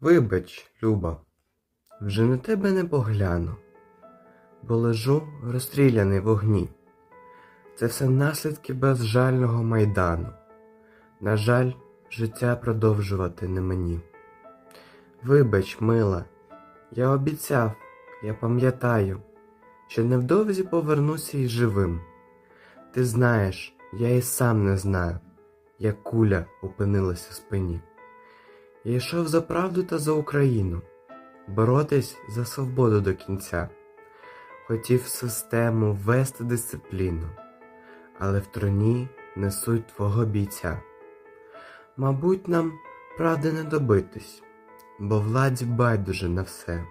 Вибач, Люба, вже на тебе не погляну, бо лежу розстріляний в вогні. Це все наслідки безжального майдану. На жаль, життя продовжувати не мені. Вибач, мила, я обіцяв, я пам'ятаю, що невдовзі повернуся із живим. Ти знаєш, я і сам не знаю, як куля опинилася в спині. Я йшов за правду та за Україну, боротись за свободу до кінця. Хотів систему ввести дисципліну, але в троні несуть твого бійця. Мабуть, нам правди не добитись, бо владі байдуже на все.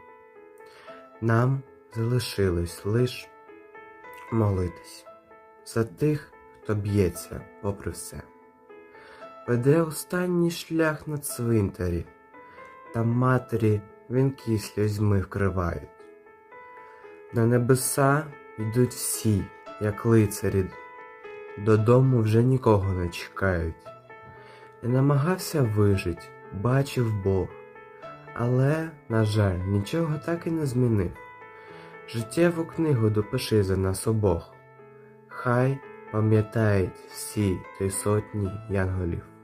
Нам залишилось лиш молитись за тих, хто б'ється попри все. Веде останній шлях на цвинтарі, та матері вінки сльозьми вкривають. На небеса йдуть всі, як лицарі, додому вже нікого не чекають. Я намагався вижить, бачив Бог, але, на жаль, нічого так і не змінив. Життєву книгу допиши за нас обох. Хай пам'ятають всі той сотні янголів.